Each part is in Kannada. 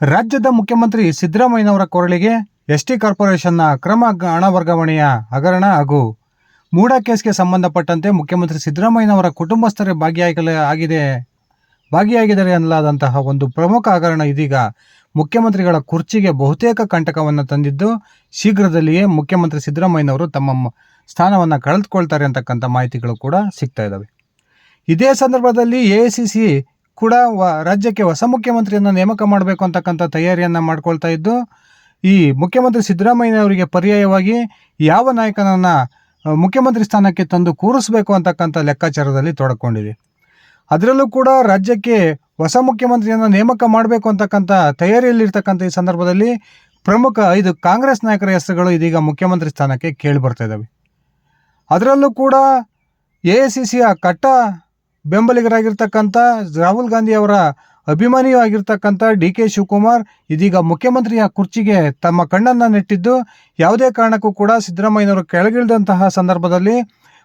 ರಾಜ್ಯದ ಮುಖ್ಯಮಂತ್ರಿ ಸಿದ್ದರಾಮಯ್ಯನವರ ಕೊರಳಿಗೆ ಎಸ್ ಟಿ ಕಾರ್ಪೊರೇಷನ್ನ ಅಕ್ರಮ ಹಣ ವರ್ಗಾವಣೆಯ ಹಗರಣ ಹಾಗೂ ಮೂಡ ಕೇಸ್ಗೆ ಸಂಬಂಧಪಟ್ಟಂತೆ ಮುಖ್ಯಮಂತ್ರಿ ಸಿದ್ದರಾಮಯ್ಯನವರ ಕುಟುಂಬಸ್ಥರೇ ಭಾಗಿಯಾಗಲ ಆಗಿದೆ. ಭಾಗಿಯಾಗಿದ್ದಾರೆ ಅನ್ನಲಾದಂತಹ ಒಂದು ಪ್ರಮುಖ ಹಗರಣ ಇದೀಗ ಮುಖ್ಯಮಂತ್ರಿಗಳ ಕುರ್ಚಿಗೆ ಬಹುತೇಕ ಕಂಟಕವನ್ನು ತಂದಿದ್ದು, ಶೀಘ್ರದಲ್ಲಿಯೇ ಮುಖ್ಯಮಂತ್ರಿ ಸಿದ್ದರಾಮಯ್ಯನವರು ತಮ್ಮ ಸ್ಥಾನವನ್ನು ಕಳೆದುಕೊಳ್ತಾರೆ ಅಂತಕ್ಕಂಥ ಮಾಹಿತಿಗಳು ಕೂಡ ಸಿಗ್ತಾ ಇದ್ದಾವೆ ಇದೇ ಸಂದರ್ಭದಲ್ಲಿ ಎ ಕೂಡ ವ, ರಾಜ್ಯಕ್ಕೆ ಹೊಸ ಮುಖ್ಯಮಂತ್ರಿಯನ್ನು ನೇಮಕ ಮಾಡಬೇಕು ಅಂತಕ್ಕಂಥ ತಯಾರಿಯನ್ನು ಮಾಡ್ಕೊಳ್ತಾ ಇದ್ದು, ಈ ಮುಖ್ಯಮಂತ್ರಿ ಸಿದ್ದರಾಮಯ್ಯನವರಿಗೆ ಪರ್ಯಾಯವಾಗಿ ಯಾವ ನಾಯಕನನ್ನು ಮುಖ್ಯಮಂತ್ರಿ ಸ್ಥಾನಕ್ಕೆ ತಂದು ಕೂರಿಸಬೇಕು ಅಂತಕ್ಕಂಥ ಲೆಕ್ಕಾಚಾರದಲ್ಲಿ ತೊಡಕೊಂಡಿದೆ. ಅದರಲ್ಲೂ ಕೂಡ ರಾಜ್ಯಕ್ಕೆ ಹೊಸ ಮುಖ್ಯಮಂತ್ರಿಯನ್ನು ನೇಮಕ ಮಾಡಬೇಕು ಅಂತಕ್ಕಂಥ ತಯಾರಿಯಲ್ಲಿರ್ತಕ್ಕಂಥ ಈ ಸಂದರ್ಭದಲ್ಲಿ ಪ್ರಮುಖ ಐದು ಕಾಂಗ್ರೆಸ್ ನಾಯಕರ ಹೆಸರುಗಳು ಇದೀಗ ಮುಖ್ಯಮಂತ್ರಿ ಸ್ಥಾನಕ್ಕೆ ಕೇಳಿ ಬರ್ತಾ ಇದ್ದಾವೆ ಅದರಲ್ಲೂ ಕೂಡ ಎ ಐ ಸಿ ಸಿಯ ಕಟ್ಟ ಬೆಂಬಲಿಗರಾಗಿರ್ತಕ್ಕಂಥ ರಾಹುಲ್ ಗಾಂಧಿ ಅವರ ಅಭಿಮಾನಿಯೂ ಆಗಿರ್ತಕ್ಕಂಥ ಡಿ ಕೆ ಶಿವಕುಮಾರ್, ಇದೀಗ ಮುಖ್ಯಮಂತ್ರಿಯ ಕುರ್ಚಿಗೆ ತಮ್ಮ ಕಣ್ಣನ್ನು ನೆಟ್ಟಿದ್ದು, ಯಾವುದೇ ಕಾರಣಕ್ಕೂ ಕೂಡ ಸಿದ್ದರಾಮಯ್ಯನವರು ಕೆಳಗಿಳಿದಂತಹ ಸಂದರ್ಭದಲ್ಲಿ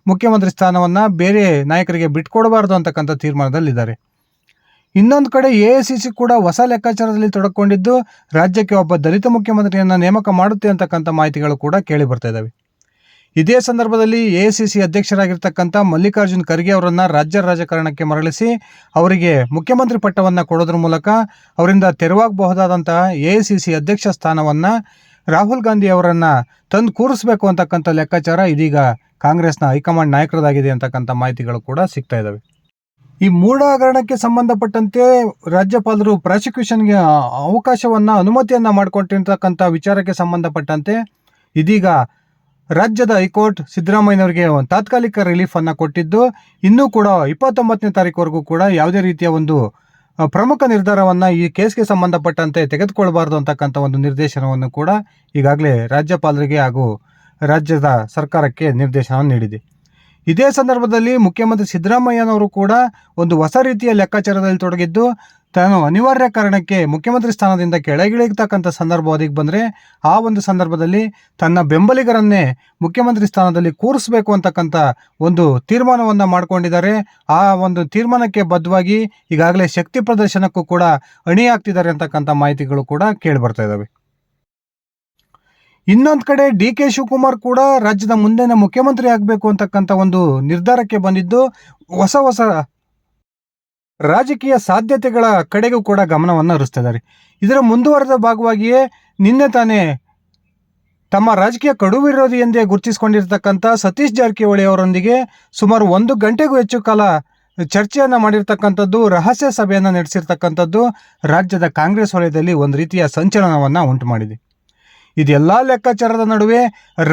ಮುಖ್ಯಮಂತ್ರಿ ಸ್ಥಾನವನ್ನು ಬೇರೆ ನಾಯಕರಿಗೆ ಬಿಟ್ಕೊಡಬಾರ್ದು ಅಂತಕ್ಕಂಥ ತೀರ್ಮಾನದಲ್ಲಿದ್ದಾರೆ. ಇನ್ನೊಂದು ಕಡೆ ಎ ಸಿ ಸಿ ಕೂಡ ಹೊಸ ಲೆಕ್ಕಾಚಾರದಲ್ಲಿ ತೊಡಕೊಂಡಿದ್ದು, ರಾಜ್ಯಕ್ಕೆ ಒಬ್ಬ ದಲಿತ ಮುಖ್ಯಮಂತ್ರಿಯನ್ನು ನೇಮಕ ಮಾಡುತ್ತೆ ಅಂತಕ್ಕಂಥ ಮಾಹಿತಿಗಳು ಕೂಡ ಕೇಳಿ ಬರ್ತಾ ಇದ್ದಾವೆ. ಇದೇ ಸಂದರ್ಭದಲ್ಲಿ ಎಐಸಿಸಿ ಅಧ್ಯಕ್ಷರಾಗಿರ್ತಕ್ಕಂಥ ಮಲ್ಲಿಕಾರ್ಜುನ್ ಖರ್ಗೆ ಅವರನ್ನು ರಾಜ್ಯ ರಾಜಕಾರಣಕ್ಕೆ ಮರಳಿಸಿ ಅವರಿಗೆ ಮುಖ್ಯಮಂತ್ರಿ ಪಟ್ಟವನ್ನು ಕೊಡೋದ್ರ ಮೂಲಕ ಅವರಿಂದ ತೆರವಾಗಬಹುದಾದಂತಹ ಎಐಸಿಸಿ ಅಧ್ಯಕ್ಷ ಸ್ಥಾನವನ್ನು ರಾಹುಲ್ ಗಾಂಧಿ ಅವರನ್ನು ತಂದು ಕೂರಿಸಬೇಕು ಅಂತಕ್ಕಂಥ ಲೆಕ್ಕಾಚಾರ ಇದೀಗ ಕಾಂಗ್ರೆಸ್ನ ಹೈಕಮಾಂಡ್ ನಾಯಕರದಾಗಿದೆ ಅಂತಕ್ಕಂಥ ಮಾಹಿತಿಗಳು ಕೂಡ ಸಿಗ್ತಾ ಇದ್ದಾವೆ ಈ ಮೂಢ ಹಗರಣಕ್ಕೆ ಸಂಬಂಧಪಟ್ಟಂತೆ ರಾಜ್ಯಪಾಲರು ಪ್ರಾಸಿಕ್ಯೂಷನ್ಗೆ ಅವಕಾಶವನ್ನು, ಅನುಮತಿಯನ್ನು ಮಾಡಿಕೊಟ್ಟಿರ್ತಕ್ಕಂಥ ವಿಚಾರಕ್ಕೆ ಸಂಬಂಧಪಟ್ಟಂತೆ ಇದೀಗ ರಾಜ್ಯದ ಹೈಕೋರ್ಟ್ ಸಿದ್ದರಾಮಯ್ಯನವರಿಗೆ ಒಂದು ತಾತ್ಕಾಲಿಕ ರಿಲೀಫ್ ಅನ್ನು ಕೊಟ್ಟಿದ್ದು, ಇನ್ನೂ ಕೂಡ ಇಪ್ಪತ್ತೊಂಬತ್ತನೇ ತಾರೀಕುವರೆಗೂ ಕೂಡ ಯಾವುದೇ ರೀತಿಯ ಒಂದು ಪ್ರಮುಖ ನಿರ್ಧಾರವನ್ನು ಈ ಕೇಸ್ಗೆ ಸಂಬಂಧಪಟ್ಟಂತೆ ತೆಗೆದುಕೊಳ್ಬಾರ್ದು ಅಂತಕ್ಕಂಥ ಒಂದು ನಿರ್ದೇಶನವನ್ನು ಕೂಡ ಈಗಾಗಲೇ ರಾಜ್ಯಪಾಲರಿಗೆ ಹಾಗೂ ರಾಜ್ಯದ ಸರ್ಕಾರಕ್ಕೆ ನಿರ್ದೇಶನವನ್ನು ನೀಡಿದೆ. ಇದೇ ಸಂದರ್ಭದಲ್ಲಿ ಮುಖ್ಯಮಂತ್ರಿ ಸಿದ್ದರಾಮಯ್ಯನವರು ಕೂಡ ಒಂದು ಹೊಸ ರೀತಿಯ ಲೆಕ್ಕಾಚಾರದಲ್ಲಿ ತೊಡಗಿದ್ದು ತಾನು ಅನಿವಾರ್ಯ ಕಾರಣಕ್ಕೆ ಮುಖ್ಯಮಂತ್ರಿ ಸ್ಥಾನದಿಂದ ಕೆಳಗಿಳಿತಕ್ಕಂಥ ಸಂದರ್ಭ ಒದಗಿ ಬಂದರೆ ಆ ಒಂದು ಸಂದರ್ಭದಲ್ಲಿ ತನ್ನ ಬೆಂಬಲಿಗರನ್ನೇ ಮುಖ್ಯಮಂತ್ರಿ ಸ್ಥಾನದಲ್ಲಿ ಕೂರಿಸಬೇಕು ಅಂತಕ್ಕಂಥ ಒಂದು ತೀರ್ಮಾನವನ್ನು ಮಾಡಿಕೊಂಡಿದ್ದಾರೆ. ಆ ಒಂದು ತೀರ್ಮಾನಕ್ಕೆ ಬದ್ಧವಾಗಿ ಈಗಾಗಲೇ ಶಕ್ತಿ ಪ್ರದರ್ಶನಕ್ಕೂ ಕೂಡ ಅಣಿಯಾಗ್ತಿದ್ದಾರೆ ಅಂತಕ್ಕಂಥ ಮಾಹಿತಿಗಳು ಕೂಡ ಕೇಳಿಬರ್ತಾ ಇದ್ದಾವೆ ಇನ್ನೊಂದು ಕಡೆ ಡಿ ಕೆ ಶಿವಕುಮಾರ್ ಕೂಡ ರಾಜ್ಯದ ಮುಂದಿನ ಮುಖ್ಯಮಂತ್ರಿ ಆಗಬೇಕು ಅಂತಕ್ಕಂಥ ಒಂದು ನಿರ್ಧಾರಕ್ಕೆ ಬಂದಿದ್ದು ಹೊಸ ಹೊಸ ರಾಜಕೀಯ ಸಾಧ್ಯತೆಗಳ ಕಡೆಗೂ ಕೂಡ ಗಮನವನ್ನು ಹರಿಸ್ತಿದ್ದಾರೆ. ಇದರ ಮುಂದುವರೆದ ಭಾಗವಾಗಿಯೇ ನಿನ್ನೆ ತಾನೇ ತಮ್ಮ ರಾಜಕೀಯ ಕಡು ವಿರೋಧಿ ಎಂದೇ ಗುರುತಿಸಿಕೊಂಡಿರ್ತಕ್ಕಂಥ ಸತೀಶ್ ಜಾರಕಿಹೊಳಿ ಅವರೊಂದಿಗೆ ಸುಮಾರು ಒಂದು ಗಂಟೆಗೂ ಹೆಚ್ಚು ಕಾಲ ಚರ್ಚೆಯನ್ನು ಮಾಡಿರ್ತಕ್ಕಂಥದ್ದು, ರಹಸ್ಯ ಸಭೆಯನ್ನು ನಡೆಸಿರ್ತಕ್ಕಂಥದ್ದು ರಾಜ್ಯದ ಕಾಂಗ್ರೆಸ್ ವಲಯದಲ್ಲಿ ಒಂದು ರೀತಿಯ ಸಂಚಲನವನ್ನು ಉಂಟು ಮಾಡಿದೆ ಇದೆಲ್ಲ ಲೆಕ್ಕಾಚಾರದ ನಡುವೆ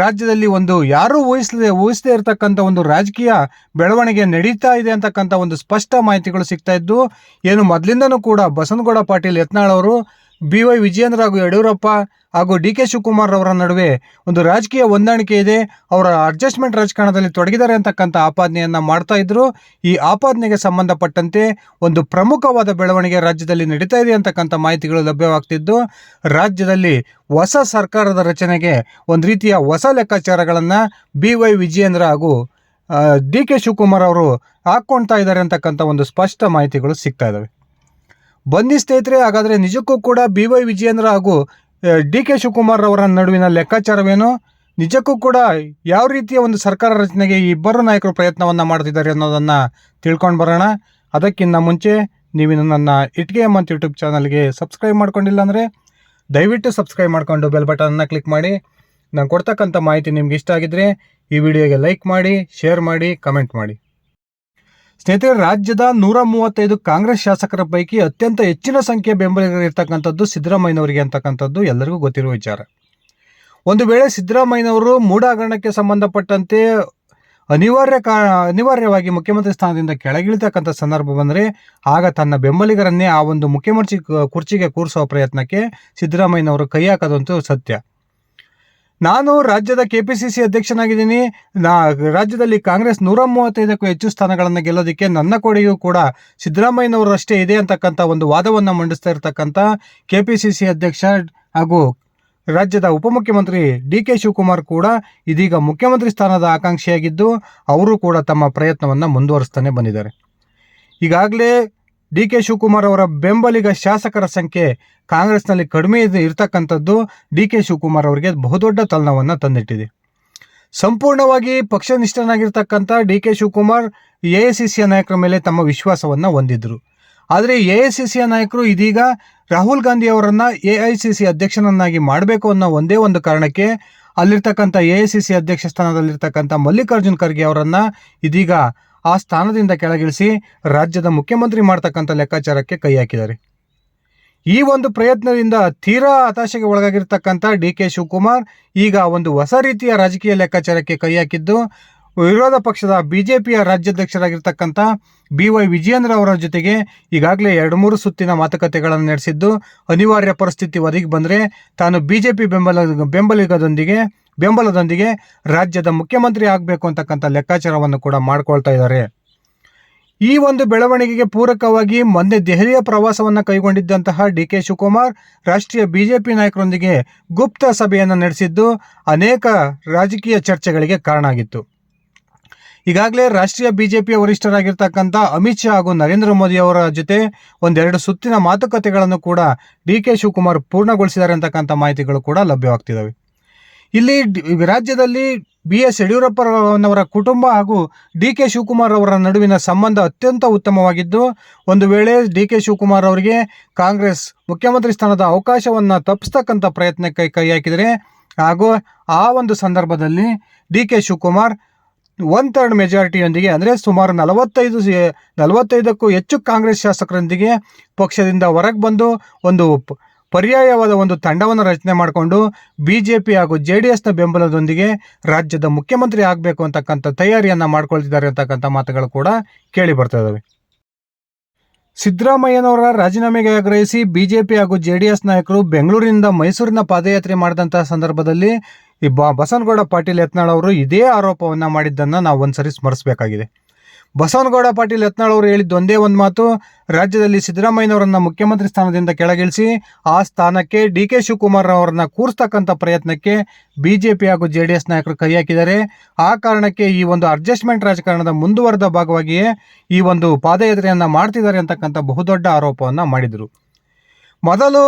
ರಾಜ್ಯದಲ್ಲಿ ಒಂದು ಯಾರೂ ಊಹಿಸದೆ ಊಹಿಸದೇ ಇರತಕ್ಕಂಥ ಒಂದು ರಾಜಕೀಯ ಬೆಳವಣಿಗೆ ನಡೀತಾ ಇದೆ ಅಂತಕ್ಕಂಥ ಒಂದು ಸ್ಪಷ್ಟ ಮಾಹಿತಿಗಳು ಸಿಗ್ತಾ ಇದ್ದು, ಏನು ಮೊದಲಿಂದನೂ ಕೂಡ ಬಸನಗೌಡ ಪಾಟೀಲ್ ಯತ್ನಾಳ್ ಅವರು, ಬಿ ವೈ ವಿಜಯೇಂದ್ರ ಹಾಗೂ ಯಡಿಯೂರಪ್ಪ ಹಾಗೂ ಡಿ ಕೆ ಶಿವಕುಮಾರ್ ಅವರ ನಡುವೆ ಒಂದು ರಾಜಕೀಯ ಹೊಂದಾಣಿಕೆ ಇದೆ. ಅವರ ಅಡ್ಜಸ್ಟ್ಮೆಂಟ್ ರಾಜಕಾರಣದಲ್ಲಿ ತೊಡಗಿದ್ದಾರೆ ಅಂತಕ್ಕಂಥ ಆಪಾದನೆಯನ್ನು ಮಾಡ್ತಾ ಇದ್ರು. ಈ ಆಪಾದನೆಗೆ ಸಂಬಂಧಪಟ್ಟಂತೆ ಒಂದು ಪ್ರಮುಖವಾದ ಬೆಳವಣಿಗೆ ರಾಜ್ಯದಲ್ಲಿ ನಡೀತಾ ಇದೆ ಅಂತಕ್ಕಂಥ ಮಾಹಿತಿಗಳು ಲಭ್ಯವಾಗ್ತಿದ್ದು, ರಾಜ್ಯದಲ್ಲಿ ಹೊಸ ಸರ್ಕಾರದ ರಚನೆಗೆ ಒಂದು ರೀತಿಯ ಹೊಸ ಲೆಕ್ಕಾಚಾರಗಳನ್ನು ಬಿ ವೈ ವಿಜಯೇಂದ್ರ ಹಾಗೂ ಡಿ ಕೆ ಶಿವಕುಮಾರ್ ಅವರು ಹಾಕ್ಕೊಳ್ತಾ ಇದ್ದಾರೆ ಅಂತಕ್ಕಂಥ ಒಂದು ಸ್ಪಷ್ಟ ಮಾಹಿತಿಗಳು ಸಿಗ್ತಾ ಇದ್ದಾವೆ ಬನ್ನಿ ಸ್ನೇಹಿತರೆ, ಹಾಗಾದರೆ ನಿಜಕ್ಕೂ ಕೂಡ ಬಿ ವೈ ವಿಜಯೇಂದ್ರ ಹಾಗೂ ಡಿ ಕೆ ಶಿವಕುಮಾರ್ ಅವರ ನಡುವಿನ ಲೆಕ್ಕಾಚಾರವೇನು? ನಿಜಕ್ಕೂ ಕೂಡ ಯಾವ ರೀತಿಯ ಒಂದು ಸರ್ಕಾರ ರಚನೆಗೆ ಇಬ್ಬರು ನಾಯಕರು ಪ್ರಯತ್ನವನ್ನು ಮಾಡ್ತಿದ್ದಾರೆ ಅನ್ನೋದನ್ನು ತಿಳ್ಕೊಂಡು ಬರೋಣ. ಅದಕ್ಕಿಂತ ಮುಂಚೆ ನೀವು ನನ್ನ ಇಟ್ಗೆ ಮತ್ತು ಯೂಟ್ಯೂಬ್ ಚಾನಲ್ಗೆ ಸಬ್ಸ್ಕ್ರೈಬ್ ಮಾಡ್ಕೊಂಡಿಲ್ಲ ಅಂದರೆ ದಯವಿಟ್ಟು ಸಬ್ಸ್ಕ್ರೈಬ್ ಮಾಡ್ಕೊಂಡು ಬೆಲ್ ಬಟನನ್ನು ಕ್ಲಿಕ್ ಮಾಡಿ. ನಾನು ಕೊಡ್ತಕ್ಕಂಥ ಮಾಹಿತಿ ನಿಮ್ಗೆ ಇಷ್ಟ ಆಗಿದ್ರೆ ಈ ವಿಡಿಯೋಗೆ ಲೈಕ್ ಮಾಡಿ, ಶೇರ್ ಮಾಡಿ, ಕಮೆಂಟ್ ಮಾಡಿ. ಸ್ನೇಹಿತರೆ, ರಾಜ್ಯದ ನೂರ ಮೂವತ್ತೈದು ಕಾಂಗ್ರೆಸ್ ಶಾಸಕರ ಪೈಕಿ ಅತ್ಯಂತ ಹೆಚ್ಚಿನ ಸಂಖ್ಯೆ ಬೆಂಬಲಿಗರಿರ್ತಕ್ಕಂಥದ್ದು ಸಿದ್ದರಾಮಯ್ಯನವರಿಗೆ ಅಂತಕ್ಕಂಥದ್ದು ಎಲ್ಲರಿಗೂ ಗೊತ್ತಿರುವ ವಿಚಾರ. ಒಂದು ವೇಳೆ ಸಿದ್ದರಾಮಯ್ಯನವರು ಮೂಡಾಗರಣಕ್ಕೆ ಸಂಬಂಧಪಟ್ಟಂತೆ ಅನಿವಾರ್ಯ ಕಾ, ಅನಿವಾರ್ಯವಾಗಿ ಮುಖ್ಯಮಂತ್ರಿ ಸ್ಥಾನದಿಂದ ಕೆಳಗಿಳಿತಕ್ಕಂಥ ಸಂದರ್ಭ ಬಂದರೆ ಆಗ ತನ್ನ ಬೆಂಬಲಿಗರನ್ನೇ ಆ ಒಂದು ಮುಖ್ಯಮಂತ್ರಿ ಕುರ್ಚಿಗೆ ಕೂರಿಸುವ ಪ್ರಯತ್ನಕ್ಕೆ ಸಿದ್ದರಾಮಯ್ಯನವರು ಕೈ ಹಾಕೋದಂತೂ ಸತ್ಯ. ನಾನು ರಾಜ್ಯದ ಕೆ ಪಿ ಸಿ ಸಿ ಅಧ್ಯಕ್ಷನಾಗಿದ್ದೀನಿ. ನಾ ರಾಜ್ಯದಲ್ಲಿ ಕಾಂಗ್ರೆಸ್ ನೂರ ಮೂವತ್ತೈದಕ್ಕೂ ಹೆಚ್ಚು ಸ್ಥಾನಗಳನ್ನು ಗೆಲ್ಲೋದಕ್ಕೆ ನನ್ನ ಕೊಡೆಯೂ ಕೂಡ ಸಿದ್ದರಾಮಯ್ಯನವರಷ್ಟೇ ಇದೆ ಅಂತಕ್ಕಂಥ ಒಂದು ವಾದವನ್ನು ಮಂಡಿಸ್ತಾ ಇರತಕ್ಕಂಥ ಕೆ ಪಿ ಸಿ ಸಿ ಅಧ್ಯಕ್ಷ ಹಾಗೂ ರಾಜ್ಯದ ಉಪಮುಖ್ಯಮಂತ್ರಿ ಡಿ ಕೆ ಶಿವಕುಮಾರ್ ಕೂಡ ಇದೀಗ ಮುಖ್ಯಮಂತ್ರಿ ಸ್ಥಾನದ ಆಕಾಂಕ್ಷಿಯಾಗಿದ್ದು, ಅವರು ಕೂಡ ತಮ್ಮ ಪ್ರಯತ್ನವನ್ನು ಮುಂದುವರಿಸ್ತಾನೆ ಬಂದಿದ್ದಾರೆ. ಈಗಾಗಲೇ ಡಿ ಕೆ ಶಿವಕುಮಾರ್ ಅವರ ಬೆಂಬಲಿಗ ಶಾಸಕರ ಸಂಖ್ಯೆ ಕಾಂಗ್ರೆಸ್ನಲ್ಲಿ ಕಡಿಮೆ ಇರ್ತಕ್ಕಂಥದ್ದು ಡಿ ಕೆ ಶಿವಕುಮಾರ್ ಅವರಿಗೆ ಬಹುದೊಡ್ಡ ತಲನವನ್ನು ತಂದಿಟ್ಟಿದೆ. ಸಂಪೂರ್ಣವಾಗಿ ಪಕ್ಷನಿಷ್ಠನಾಗಿರ್ತಕ್ಕಂಥ D K Shivakumar A I C ಸಿಯ ನಾಯಕರ ಮೇಲೆ ತಮ್ಮ ವಿಶ್ವಾಸವನ್ನು ಹೊಂದಿದ್ದರು ಆದರೆ ಎ ಐ ಸಿ ಸಿಯ ನಾಯಕರು ಇದೀಗ ರಾಹುಲ್ ಗಾಂಧಿ ಅವರನ್ನು ಎ ಐ ಸಿ ಸಿ ಅಧ್ಯಕ್ಷನನ್ನಾಗಿ ಮಾಡಬೇಕು ಅನ್ನೋ ಒಂದೇ ಒಂದು ಕಾರಣಕ್ಕೆ ಅಲ್ಲಿರ್ತಕ್ಕಂಥ ಎ ಐ ಸಿ ಸಿ ಅಧ್ಯಕ್ಷ ಸ್ಥಾನದಲ್ಲಿರ್ತಕ್ಕಂಥ ಮಲ್ಲಿಕಾರ್ಜುನ್ ಖರ್ಗೆ ಅವರನ್ನು ಇದೀಗ ಆ ಸ್ಥಾನದಿಂದ ಕೆಳಗಿಳಿಸಿ ರಾಜ್ಯದ ಮುಖ್ಯಮಂತ್ರಿ ಮಾಡ್ತಕ್ಕಂಥ ಲೆಕ್ಕಾಚಾರಕ್ಕೆ ಕೈ ಹಾಕಿದ್ದಾರೆ. ಈ ಒಂದು ಪ್ರಯತ್ನದಿಂದ ತೀರಾ ಹತಾಶೆಗೆ ಒಳಗಾಗಿರ್ತಕ್ಕಂಥ ಡಿ ಕೆ ಶಿವಕುಮಾರ್ ಈಗ ಒಂದು ಹೊಸ ರೀತಿಯ ರಾಜಕೀಯ ಲೆಕ್ಕಾಚಾರಕ್ಕೆ ಕೈ ಹಾಕಿದ್ದು, ವಿರೋಧ ಪಕ್ಷದ ಬಿಜೆಪಿಯ ರಾಜ್ಯಾಧ್ಯಕ್ಷರಾಗಿರ್ತಕ್ಕಂಥ ಬಿ ವೈ ವಿಜಯೇಂದ್ರ ಅವರ ಜೊತೆಗೆ ಈಗಾಗಲೇ ಎರಡು ಮೂರು ಸುತ್ತಿನ ಮಾತುಕತೆಗಳನ್ನು ನಡೆಸಿದ್ದು, ಅನಿವಾರ್ಯ ಪರಿಸ್ಥಿತಿ ಒದಗಿ ಬಂದರೆ ತಾನು ಬಿಜೆಪಿ ಬೆಂಬಲ, ಬೆಂಬಲಿಗದೊಂದಿಗೆ ಬೆಂಬಲದೊಂದಿಗೆ ರಾಜ್ಯದ ಮುಖ್ಯಮಂತ್ರಿ ಆಗಬೇಕು ಅಂತಕ್ಕಂಥ ಲೆಕ್ಕಾಚಾರವನ್ನು ಕೂಡ ಮಾಡಿಕೊಳ್ತಾ ಇದ್ದಾರೆ. ಈ ಒಂದು ಬೆಳವಣಿಗೆಗೆ ಪೂರಕವಾಗಿ ಮೊನ್ನೆ ದೆಹಲಿಯ ಪ್ರವಾಸವನ್ನು ಕೈಗೊಂಡಿದ್ದಂತಹ ಡಿ ಕೆ ಶಿವಕುಮಾರ್ ರಾಷ್ಟ್ರೀಯ ಬಿಜೆಪಿ ನಾಯಕರೊಂದಿಗೆ ಗುಪ್ತ ಸಭೆಯನ್ನು ನಡೆಸಿದ್ದು ಅನೇಕ ರಾಜಕೀಯ ಚರ್ಚೆಗಳಿಗೆ ಕಾರಣ ಆಗಿತ್ತು. ಈಗಾಗಲೇ ರಾಷ್ಟ್ರೀಯ ಬಿಜೆಪಿಯ ವರಿಷ್ಠರಾಗಿರ್ತಕ್ಕಂಥ ಅಮಿತ್ ಶಾ ಹಾಗೂ ನರೇಂದ್ರ ಮೋದಿ ಅವರ ಜೊತೆ ಒಂದೆರಡು ಸುತ್ತಿನ ಮಾತುಕತೆಗಳನ್ನು ಕೂಡ ಡಿ ಕೆ ಶಿವಕುಮಾರ್ ಪೂರ್ಣಗೊಳಿಸಿದ್ದಾರೆ ಅಂತಕ್ಕಂಥ ಮಾಹಿತಿಗಳು ಕೂಡ ಲಭ್ಯವಾಗ್ತಿದ್ದಾವೆ. ಇಲ್ಲಿ ರಾಜ್ಯದಲ್ಲಿ ಬಿ ಎಸ್ ಯಡಿಯೂರಪ್ಪನವರ ಕುಟುಂಬ ಹಾಗೂ ಡಿ ಕೆ ಶಿವಕುಮಾರ್ ಅವರ ನಡುವಿನ ಸಂಬಂಧ ಅತ್ಯಂತ ಉತ್ತಮವಾಗಿದ್ದು, ಒಂದು ವೇಳೆ ಡಿ ಕೆ ಶಿವಕುಮಾರ್ ಅವರಿಗೆ ಕಾಂಗ್ರೆಸ್ ಮುಖ್ಯಮಂತ್ರಿ ಸ್ಥಾನದ ಅವಕಾಶವನ್ನು ತಪ್ಪಿಸ್ತಕ್ಕಂಥ ಪ್ರಯತ್ನಕ್ಕೆ ಕೈ ಹಾಕಿದರೆ, ಹಾಗೂ ಆ ಒಂದು ಸಂದರ್ಭದಲ್ಲಿ D K Shivakumar one third ಮೆಜಾರಿಟಿಯೊಂದಿಗೆ, ಅಂದರೆ ಸುಮಾರು ನಲವತ್ತೈದು ನಲವತ್ತೈದಕ್ಕೂ ಹೆಚ್ಚು ಕಾಂಗ್ರೆಸ್ ಶಾಸಕರೊಂದಿಗೆ ಪಕ್ಷದಿಂದ ಹೊರಗೆ ಬಂದು ಒಂದು ಪರ್ಯಾಯವಾದ ಒಂದು ತಂಡವನ್ನು ರಚನೆ ಮಾಡಿಕೊಂಡು ಬಿ ಜೆ ಪಿ ಹಾಗೂ ಜೆ ಡಿ ಎಸ್ನ ಬೆಂಬಲದೊಂದಿಗೆ ರಾಜ್ಯದ ಮುಖ್ಯಮಂತ್ರಿ ಆಗಬೇಕು ಅಂತಕ್ಕಂಥ ತಯಾರಿಯನ್ನು ಮಾಡ್ಕೊಳ್ತಿದ್ದಾರೆ ಅಂತಕ್ಕಂಥ ಮಾತುಗಳು ಕೂಡ ಕೇಳಿ ಬರ್ತಾ ಇದ್ದಾವೆ ಸಿದ್ದರಾಮಯ್ಯನವರ ರಾಜೀನಾಮೆಗೆ ಆಗ್ರಹಿಸಿ ಬಿಜೆಪಿ ಹಾಗೂ ಜೆ ಡಿ ಎಸ್ ನಾಯಕರು ಬೆಂಗಳೂರಿನಿಂದ ಮೈಸೂರಿನ ಪಾದಯಾತ್ರೆ ಮಾಡಿದಂತಹ ಸಂದರ್ಭದಲ್ಲಿ ಈ ಬ ಬಸವನಗೌಡ ಪಾಟೀಲ್ ಯತ್ನಾಳ್ ಅವರು ಇದೇ ಆರೋಪವನ್ನು ಮಾಡಿದ್ದನ್ನು ನಾವು ಒಂದ್ಸರಿ ಸ್ಮರಿಸಬೇಕಾಗಿದೆ. ಬಸವನಗೌಡ ಪಾಟೀಲ್ ಯತ್ನಾಳ್ ಅವರು ಹೇಳಿದ್ದು ಒಂದೇ ಒಂದು ಮಾತು. ರಾಜ್ಯದಲ್ಲಿ ಸಿದ್ದರಾಮಯ್ಯನವರನ್ನ ಮುಖ್ಯಮಂತ್ರಿ ಸ್ಥಾನದಿಂದ ಕೆಳಗಿಳಿಸಿ ಆ ಸ್ಥಾನಕ್ಕೆ ಡಿ ಕೆ ಶಿವಕುಮಾರ್ ಅವರನ್ನ ಕೂರಿಸ್ತಕ್ಕಂಥ ಪ್ರಯತ್ನಕ್ಕೆ ಬಿಜೆಪಿ ಹಾಗೂ ಜೆ ಡಿ ಎಸ್ ನಾಯಕರು ಕೈ ಹಾಕಿದ್ದಾರೆ. ಆ ಕಾರಣಕ್ಕೆ ಈ ಒಂದು ಅಡ್ಜಸ್ಟ್ಮೆಂಟ್ ರಾಜಕಾರಣದ ಮುಂದುವರೆದ ಭಾಗವಾಗಿಯೇ ಈ ಒಂದು ಪಾದಯಾತ್ರೆಯನ್ನು ಮಾಡ್ತಿದ್ದಾರೆ ಅಂತಕ್ಕಂಥ ಬಹುದೊಡ್ಡ ಆರೋಪವನ್ನು ಮಾಡಿದರು. ಮೊದಲು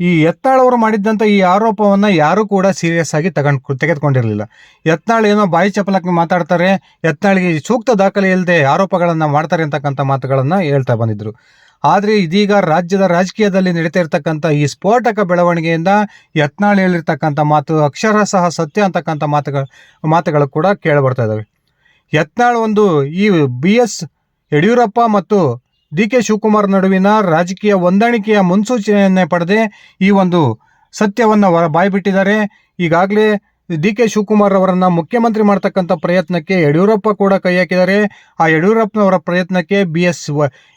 ಈ ಯತ್ನಾಳ್ ಅವರು ಮಾಡಿದ್ದಂಥ ಈ ಆರೋಪವನ್ನು ಯಾರೂ ಕೂಡ ಸೀರಿಯಸ್ ಆಗಿ ತಗೊಂಡು ತೆಗೆದುಕೊಂಡಿರಲಿಲ್ಲ. ಯತ್ನಾಳ್ ಏನೋ ಬಾಯಿ ಚಪಲಕ್ಕೆ ಮಾತಾಡ್ತಾರೆ, ಯತ್ನಾಳಿಗೆ ಸೂಕ್ತ ದಾಖಲೆ ಇಲ್ಲದೆ ಆರೋಪಗಳನ್ನು ಮಾಡ್ತಾರೆ ಅಂತಕ್ಕಂಥ ಮಾತುಗಳನ್ನು ಹೇಳ್ತಾ ಬಂದಿದ್ದರು ಆದರೆ ಇದೀಗ ರಾಜ್ಯದ ರಾಜಕೀಯದಲ್ಲಿ ನಡೀತಾ ಇರ್ತಕ್ಕಂಥ ಈ ಸ್ಫೋಟಕ ಬೆಳವಣಿಗೆಯಿಂದ ಯತ್ನಾಳ್ ಹೇಳಿರ್ತಕ್ಕಂಥ ಮಾತು ಅಕ್ಷರಶಃ ಸತ್ಯ ಅಂತಕ್ಕಂಥ ಮಾತುಗಳು ಮಾತುಗಳು ಕೂಡ ಕೇಳಿಬರ್ತಾ ಇದ್ದಾವೆ ಯತ್ನಾಳ್ ಒಂದು ಈ ಬಿ ಎಸ್ ಯಡಿಯೂರಪ್ಪ ಮತ್ತು ಡಿ ಕೆ ಶಿವಕುಮಾರ್ ನಡುವಿನ ರಾಜಕೀಯ ಹೊಂದಾಣಿಕೆಯ ಮುನ್ಸೂಚನೆಯನ್ನೇ ಪಡೆದೇ ಈ ಒಂದು ಸತ್ಯವನ್ನು ಹೊರ ಬಾಯ್ಬಿಟ್ಟಿದ್ದಾರೆ. ಈಗಾಗಲೇ ಡಿ ಕೆ ಶಿವಕುಮಾರ್ ಅವರನ್ನ ಮುಖ್ಯಮಂತ್ರಿ ಮಾಡ್ತಕ್ಕಂಥ ಪ್ರಯತ್ನಕ್ಕೆ ಯಡಿಯೂರಪ್ಪ ಕೂಡ ಕೈ ಹಾಕಿದ್ದಾರೆ. ಆ ಯಡಿಯೂರಪ್ಪನವರ ಪ್ರಯತ್ನಕ್ಕೆ B S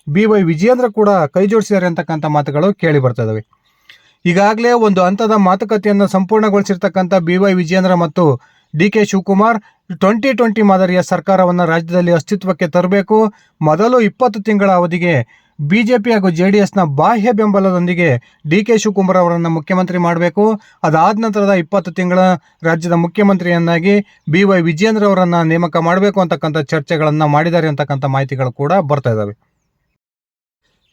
B Y Vijayendra ಕೂಡ ಕೈ ಜೋಡಿಸಿದ್ದಾರೆ ಅಂತಕ್ಕಂಥ ಮಾತುಗಳು ಕೇಳಿ ಬರ್ತಾ ಇದಾವೆ. ಈಗಾಗಲೇ ಒಂದು ಹಂತದ ಮಾತುಕತೆಯನ್ನು ಸಂಪೂರ್ಣಗೊಳಿಸಿರ್ತಕ್ಕಂಥ ಬಿ ವೈ ವಿಜಯೇಂದ್ರ ಮತ್ತು D K Shivakumar twenty twenty ಮಾದರಿಯ ಸರ್ಕಾರವನ್ನು ರಾಜ್ಯದಲ್ಲಿ ಅಸ್ತಿತ್ವಕ್ಕೆ ತರಬೇಕು. ಮೊದಲು ಇಪ್ಪತ್ತು ತಿಂಗಳ ಅವಧಿಗೆ ಬಿಜೆಪಿ ಹಾಗೂ ಜೆ ಡಿ ಎಸ್ನ ಬಾಹ್ಯ ಬೆಂಬಲದೊಂದಿಗೆ ಡಿ ಕೆ ಶಿವಕುಮಾರ್ ಅವರನ್ನು ಮುಖ್ಯಮಂತ್ರಿ ಮಾಡಬೇಕು. ಅದಾದ ನಂತರದ ಇಪ್ಪತ್ತು ತಿಂಗಳ ರಾಜ್ಯದ ಮುಖ್ಯಮಂತ್ರಿಯನ್ನಾಗಿ ಬಿ ವೈ ವಿಜೇಂದ್ರ ಅವರನ್ನು ನೇಮಕ ಮಾಡಬೇಕು ಅಂತಕ್ಕಂಥ ಚರ್ಚೆಗಳನ್ನು ಮಾಡಿದ್ದಾರೆ ಅಂತಕ್ಕಂಥ ಮಾಹಿತಿಗಳು ಕೂಡ ಬರ್ತಾ ಇದ್ದಾವೆ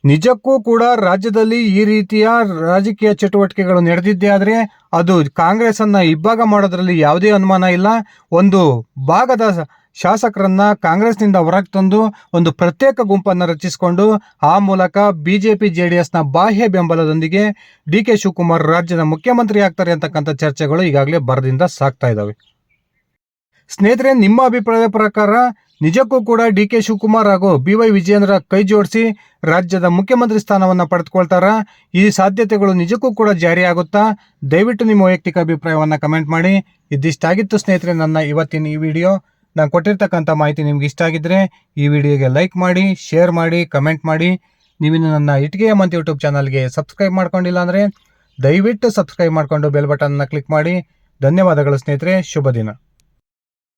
ನಿಜಕ್ಕೂ ಕೂಡ ರಾಜ್ಯದಲ್ಲಿ ಈ ರೀತಿಯ ರಾಜಕೀಯ ಚಟುವಟಿಕೆಗಳು ನಡೆದಿದ್ದೇ ಆದರೆ ಅದು ಕಾಂಗ್ರೆಸ್ ಅನ್ನ ಇಬ್ಬಾಗ ಮಾಡೋದ್ರಲ್ಲಿ ಯಾವುದೇ ಅನುಮಾನ ಇಲ್ಲ. ಒಂದು ಭಾಗದ ಶಾಸಕರನ್ನ ಕಾಂಗ್ರೆಸ್ನಿಂದ ಹೊರಗೆ ತಂದು ಒಂದು ಪ್ರತ್ಯೇಕ ಗುಂಪನ್ನು ರಚಿಸಿಕೊಂಡು ಆ ಮೂಲಕ ಬಿಜೆಪಿ ಜೆ ಡಿ ಎಸ್ನ ಬಾಹ್ಯ ಬೆಂಬಲದೊಂದಿಗೆ ಡಿ ಕೆ ಶಿವಕುಮಾರ್ ರಾಜ್ಯದ ಮುಖ್ಯಮಂತ್ರಿ ಆಗ್ತಾರೆ ಅಂತಕ್ಕಂಥ ಚರ್ಚೆಗಳು ಈಗಾಗಲೇ ಬರದಿಂದ ಸಾಕ್ತಾ ಇದ್ದಾವೆ ಸ್ನೇಹಿತರೆ, ನಿಮ್ಮ ಅಭಿಪ್ರಾಯದ ಪ್ರಕಾರ ನಿಜಕ್ಕೂ ಕೂಡ ಡಿ ಕೆ ಶಿವಕುಮಾರ್ ಹಾಗೂ ಬಿ ವೈ ವಿಜಯೇಂದ್ರ ಕೈ ಜೋಡಿಸಿ ರಾಜ್ಯದ ಮುಖ್ಯಮಂತ್ರಿ ಸ್ಥಾನವನ್ನು ಪಡೆದುಕೊಳ್ತಾರಾ. ಈ ಸಾಧ್ಯತೆಗಳು ನಿಜಕ್ಕೂ ಕೂಡ ಜಾರಿಯಾಗುತ್ತಾ ದಯವಿಟ್ಟು ನಿಮ್ಮ ವೈಯಕ್ತಿಕ ಅಭಿಪ್ರಾಯವನ್ನು ಕಮೆಂಟ್ ಮಾಡಿ. ಇದಿಷ್ಟಾಗಿತ್ತು ಸ್ನೇಹಿತರೆ, ನನ್ನ ಇವತ್ತಿನ ಈ ವಿಡಿಯೋ. ನಾನು ಕೊಟ್ಟಿರ್ತಕ್ಕಂಥ ಮಾಹಿತಿ ನಿಮ್ಗೆ ಇಷ್ಟ ಆಗಿದ್ರೆ ಈ ವಿಡಿಯೋಗೆ ಲೈಕ್ ಮಾಡಿ, ಶೇರ್ ಮಾಡಿ, ಕಮೆಂಟ್ ಮಾಡಿ. ನೀವಿನ್ನು ನನ್ನ ಇಟ್ಗೆಯ ಮಂತ್ ಯೂಟ್ಯೂಬ್ ಚಾನಲ್ಗೆ ಸಬ್ಸ್ಕ್ರೈಬ್ ಮಾಡ್ಕೊಂಡಿಲ್ಲ ಅಂದರೆ ದಯವಿಟ್ಟು ಸಬ್ಸ್ಕ್ರೈಬ್ ಮಾಡಿಕೊಂಡು ಬೆಲ್ ಬಟನ್ನ ಕ್ಲಿಕ್ ಮಾಡಿ. ಧನ್ಯವಾದಗಳು ಸ್ನೇಹಿತರೆ, ಶುಭ ದಿನ.